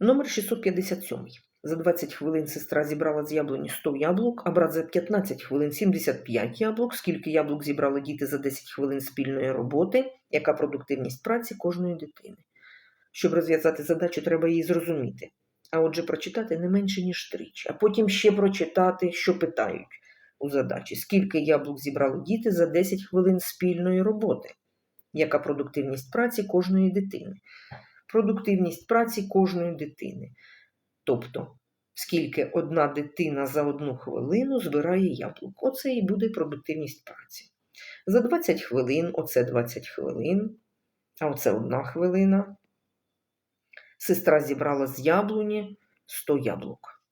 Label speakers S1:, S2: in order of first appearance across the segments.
S1: Номер 657. За 20 хвилин сестра зібрала з яблуні 100 яблук, а брат за 15 хвилин 75 яблук. Скільки яблук зібрали діти за 10 хвилин спільної роботи? Яка продуктивність праці кожної дитини? Щоб розв'язати задачу, треба її зрозуміти. А отже, прочитати не менше, ніж тричі, а потім ще прочитати, що питають у задачі. Скільки яблук зібрали діти за 10 хвилин спільної роботи? Яка продуктивність праці кожної дитини? Продуктивність праці кожної дитини. Тобто, скільки одна дитина за одну хвилину збирає яблук. Оце і буде продуктивність праці. За 20 хвилин, оце 20 хвилин, а оце одна хвилина. Сестра зібрала з яблуні 100 яблук.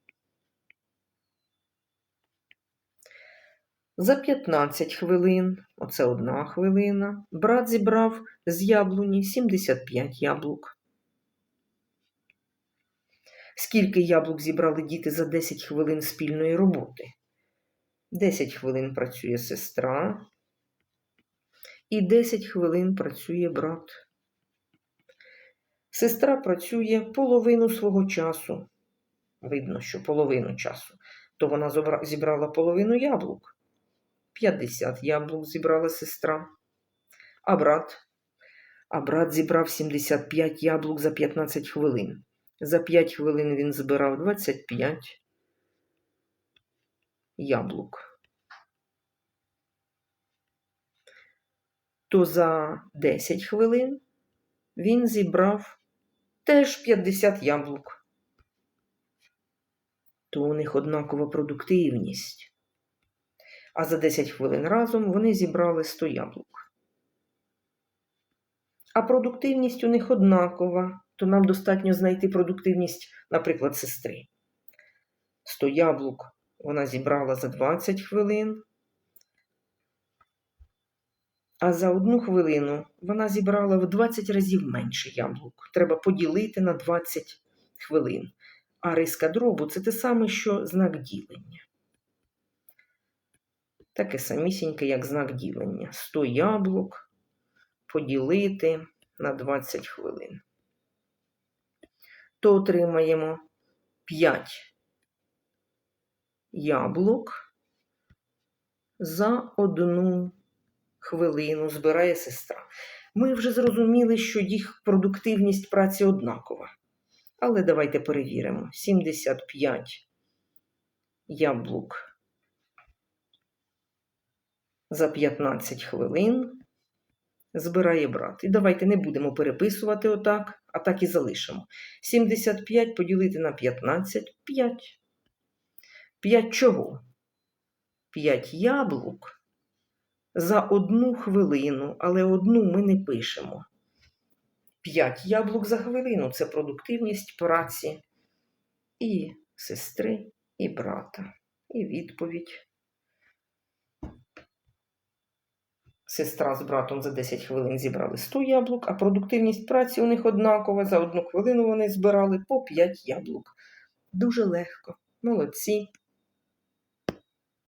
S1: За 15 хвилин, оце одна хвилина, брат зібрав з яблуні 75 яблук. Скільки яблук зібрали діти за 10 хвилин спільної роботи? 10 хвилин працює сестра, і 10 хвилин працює брат. Сестра працює половину свого часу. Видно, що половину часу. То вона зібрала половину яблук. 50 яблук зібрала сестра. А брат? А брат зібрав 75 яблук за 15 хвилин. За 5 хвилин він збирав 25 яблук. То за 10 хвилин він зібрав теж 50 яблук. То у них однакова продуктивність. А за 10 хвилин разом вони зібрали 100 яблук. А продуктивність у них однакова, то нам достатньо знайти продуктивність, наприклад, сестри. 100 яблук вона зібрала за 20 хвилин, а за одну хвилину вона зібрала в 20 разів менше яблук. Треба поділити на 20 хвилин. А риска дробу це те саме, що знак ділення. Таке самісіньке, як знак ділення. 100 яблук поділити на 20 хвилин. То отримаємо 5 яблук за одну хвилину збирає сестра. Ми вже зрозуміли, що їх продуктивність праці однакова. Але давайте перевіримо. 75 яблук за 15 хвилин збирає брат. І давайте не будемо переписувати отак, а так і залишимо. 75 поділити на 15 – 5. 5 чого? 5 яблук за одну хвилину, але одну ми не пишемо. 5 яблук за хвилину це продуктивність праці і сестри, і брата. І відповідь. Сестра з братом за 10 хвилин зібрали 100 яблук, а продуктивність праці у них однакова. За одну хвилину вони збирали по 5 яблук. Дуже легко. Молодці.